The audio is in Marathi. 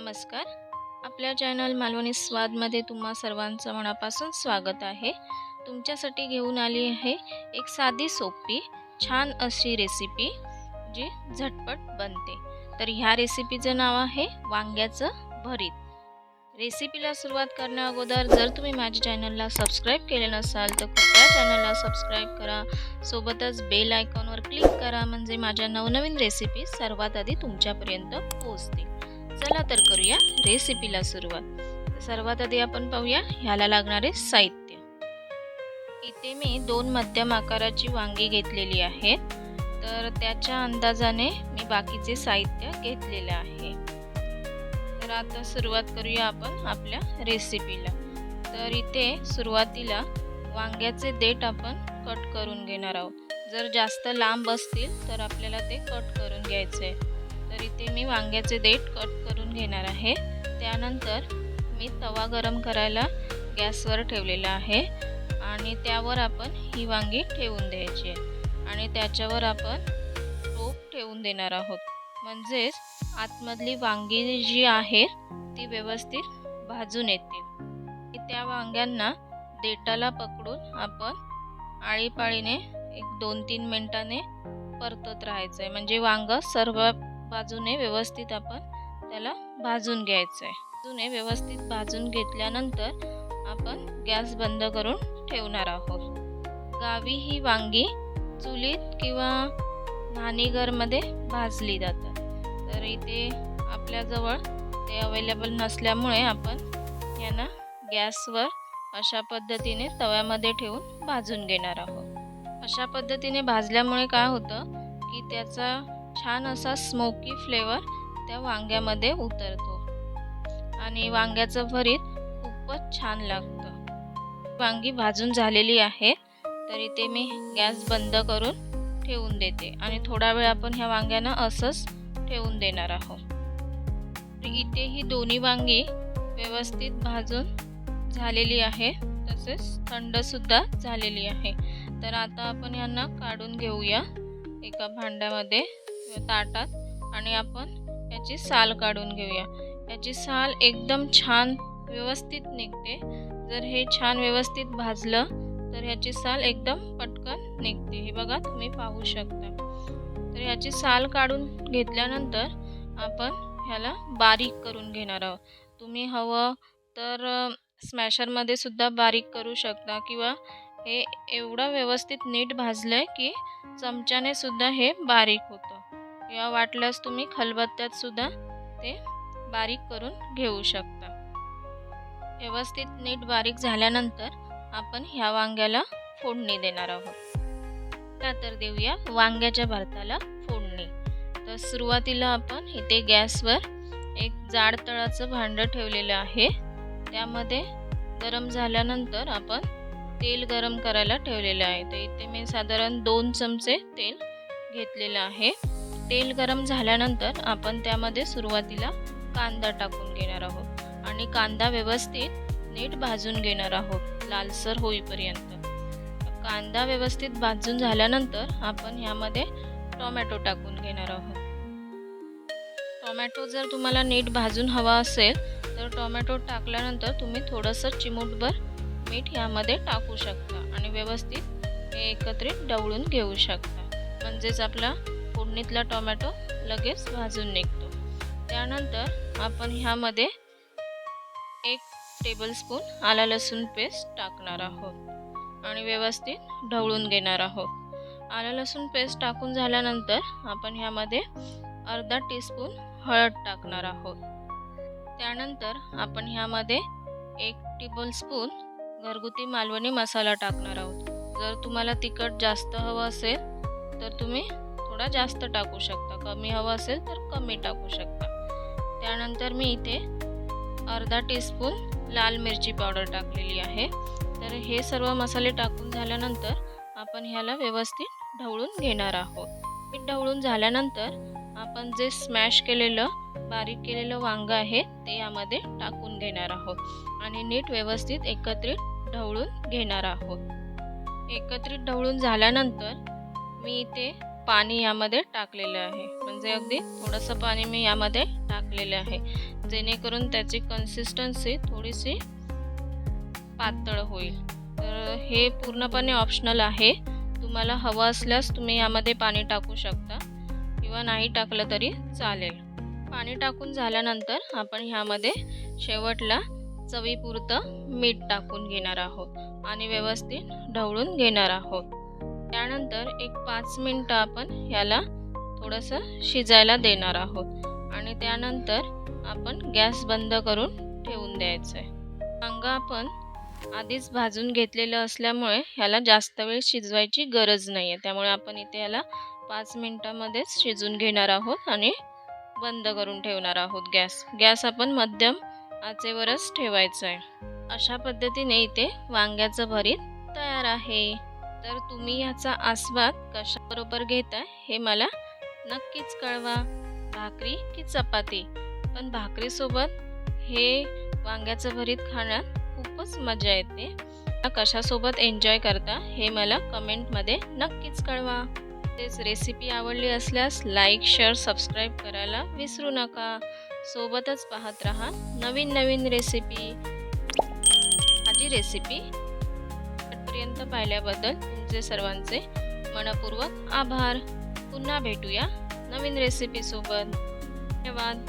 नमस्कार. आपल्या चॅनल मालवणी स्वादमध्ये तुम्हा सर्वांचं मनापासून स्वागत आहे. तुमच्यासाठी घेऊन आली आहे एक साधी सोपी छान अशी रेसिपी जी झटपट बनते. तर ह्या रेसिपीचं नाव आहे वांग्याचं भरीत. रेसिपीला सुरुवात करण्या अगोदर जर तुम्ही माझ्या चॅनलला सबस्क्राईब केले नसाल तर कृपया चॅनलला सबस्क्राईब करा. सोबतच बेल आयकॉनवर क्लिक करा म्हणजे माझ्या नवनवीन रेसिपी सर्वात आधी तुमच्यापर्यंत पोहोचतील. चला तर करूया रेसिपीला सुरुवात. सर्वात आधी आपण पाहूया ह्याला लागणारे साहित्य. इथे मी दोन मध्यम आकाराची वांगी घेतलेली आहेत तर त्याच्या अंदाजाने मी बाकीचे साहित्य घेतलेले आहे. तर आता सुरुवात करूया आपण आपल्या रेसिपीला तर इथे सुरुवातीला वांग्याचे देठ आपण कट करून घेणार आहोत. जर जास्त लांब असतील तर आपल्याला ते कट करून घ्यायचे आहे. तर इथे मी वांग्याचे देठ कट करून घेणार आहे. त्यानंतर मी तवा गरम करायला गॅसवर ठेवलेला आहे आणि त्यावर आपण ही वांगी ठेवून द्यायची आहे. आणि त्याच्यावर आपण टोप ठेवून देणार आहोत. म्हणजेच आतमधली वांगी जी आहे ती व्यवस्थित भाजून येतील. त्या वांग्यांना देटाला पकडून आपण आळीपाळीने एक दोन तीन मिनिटाने परतत राहायचं आहे म्हणजे वांग सर्व बाजूने व्यवस्थित आपण त्याला भाजून घ्यायचं आहे बाजूने व्यवस्थित भाजून घेतल्यानंतर आपण गॅस बंद करून ठेवणार आहोत. गावी ही वांगी चुलीत किंवा न्हाणीघरमध्ये भाजली जातात. तर इथे आपल्याजवळ ते अवेलेबल नसल्यामुळे आपण यांना गॅसवर अशा पद्धतीने तव्यामध्ये ठेवून भाजून घेणार आहोत. अशा पद्धतीने भाजल्यामुळे काय होतं की त्याचा छान असा स्मोकी फ्लेवर त्या वांग्यामध्ये उतरतो. आणि वांग्याचं भरीत खूपच छान लागतं. वांगी भाजून झालेली आहे तर इथे मी गॅस बंद करून ठेवून देते. आणि थोडा वेळ आपण ह्या वांग्यांना असंच ठेवून देणार आहोत. इथे ही दोन्ही वांगी व्यवस्थित भाजून झालेली आहे तसेच थंडसुद्धा झालेली आहे. तर आता आपण यांना काढून घेऊया एका भांड्यामध्ये. ताटात आणि आपण याची साल काढून घेऊया. याची साल एकदम छान व्यवस्थित निघते. जर हे छान व्यवस्थित भाजलं तर ह्याची साल एकदम पटकन निघते. हे बघा तुम्ही पाहू शकता. तर ह्याची साल काढून घेतल्यानंतर आपण ह्याला बारीक करून घेणार आहोत. तुम्ही हवं तर स्मॅशरमध्ये सुद्धा बारीक करू शकता किंवा हे एवढं व्यवस्थित नीट भाजलं आहे की चमच्याने सुद्धा हे बारीक होतं. किंवा वाटल्यास तुम्ही खलबत्त्यात सुद्धा ते बारीक करून घेऊ शकता. व्यवस्थित नीट बारीक झाल्यानंतर आपण ह्या वांग्याला फोडणी देणार आहोत. का तर देऊया वांग्याच्या भरताला फोडणी. तर सुरुवातीला आपण इथे गॅसवर एक जाड तळाचं भांडं ठेवलेलं आहे. त्यामध्ये गरम झाल्यानंतर आपण तेल गरम करायला ठेवलेलं आहे. तर इथे मी साधारण दोन चमचे तेल घेतलेलं आहे. तेल गरम झाल्यानंतर आपण त्यामध्ये सुरुवातीला कांदा टाकून घेणार आहोत आणि कांदा व्यवस्थित नीट भाजून घेणार आहोत लालसर होईपर्यंत. कांदा व्यवस्थित भाजून झाल्यानंतर आपण ह्यामध्ये टोमॅटो टाकून घेणार आहोत. टोमॅटो जर तुम्हाला नीट भाजून हवा असेल तर टोमॅटो टाकल्यानंतर तुम्ही थोडंसं चिमूटभर मीठ ह्यामध्ये टाकू शकता आणि व्यवस्थित हे एकत्रित डवळून घेऊ शकता. म्हणजेच आपला फोडणीतला टोमॅटो लगेच भाजून निघतो. त्यानंतर आपण ह्यामध्ये एक टेबलस्पून आला लसूण पेस्ट टाकणार आहोत. आणि व्यवस्थित ढवळून घेणार आहोत. आला लसूण पेस्ट टाकून झाल्यानंतर आपण ह्यामध्ये अर्धा टीस्पून हळद टाकणार आहोत. त्यानंतर आपण ह्यामध्ये एक टेबलस्पून घरगुती मालवणी मसाला टाकणार आहोत. जर तुम्हाला तिखट जास्त हवं असेल तर तुम्ही थोडा जास्त टाकू शकता. कमी हवं असेल तर कमी टाकू शकता. त्यानंतर मी इथे अर्धा टीस्पून लाल मिरची पावडर टाकलेली आहे. तर हे सर्व मसाले टाकून झाल्यानंतर आपण ह्याला व्यवस्थित ढवळून घेणार आहोत. पीठ ढवळून झाल्यानंतर आपण जे स्मॅश केलेलं बारीक केलेलं वांगं आहे ते यामध्ये टाकून घेणार आहोत. आणि नीट व्यवस्थित एकत्रित ढवळून घेणार आहोत. एकत्रित ढवळून झाल्यानंतर मी इथे पाणी यामध्ये टाकलेलं आहे. म्हणजे अगदी थोडंसं पाणी मी यामध्ये टाकलेलं आहे. जेणेकरून त्याची कन्सिस्टन्सी थोडीशी पातळ होईल. तर हे पूर्णपणे ऑप्शनल आहे. तुम्हाला हवं असल्यास तुम्ही यामध्ये पाणी टाकू शकता. किंवा नाही टाकलं तरी चालेल. पाणी टाकून झाल्यानंतर आपण ह्यामध्ये शेवटला चवीपुरतं मीठ टाकून घेणार आहोत. आणि व्यवस्थित ढवळून घेणार आहोत. त्यानंतर एक पाच मिनटं आपण ह्याला थोडंसं शिजायला देणार आहोत. आणि त्यानंतर आपण गॅस बंद करून ठेवून द्यायचं आहे वांगा आपण आधीच भाजून घेतलेलं असल्यामुळे ह्याला जास्त वेळ शिजवायची गरज नाही आहे त्यामुळे आपण इथे याला पाच मिनटामध्येच शिजून घेणार आहोत आणि बंद करून ठेवणार आहोत गॅस. गॅस आपण मध्यम आचेवरच ठेवायचं आहे अशा पद्धतीने इथे वांग्याचं भरीत तयार आहे. तर तुम्ही याचा आस्वाद कशाबरोबर घेताय हे मला नक्कीच कळवा. भाकरी की चपाती? पण भाकरीसोबत हे वांग्याचं भरीत खाण्यात खूपच मजा येते. कशासोबत एन्जॉय करता हे मला कमेंटमध्ये नक्कीच कळवा. तेच रेसिपी आवडली असल्यास लाईक शेअर सबस्क्राईब करायला विसरू नका. सोबतच पाहत राहा नवीन नवीन रेसिपी माझी रेसिपी आजपर्यंत पाहिल्याबद्दल तुमचे सर्वांचे मनपूर्वक आभार. पुन्हा भेटूया नवीन रेसिपीसोबत धन्यवाद.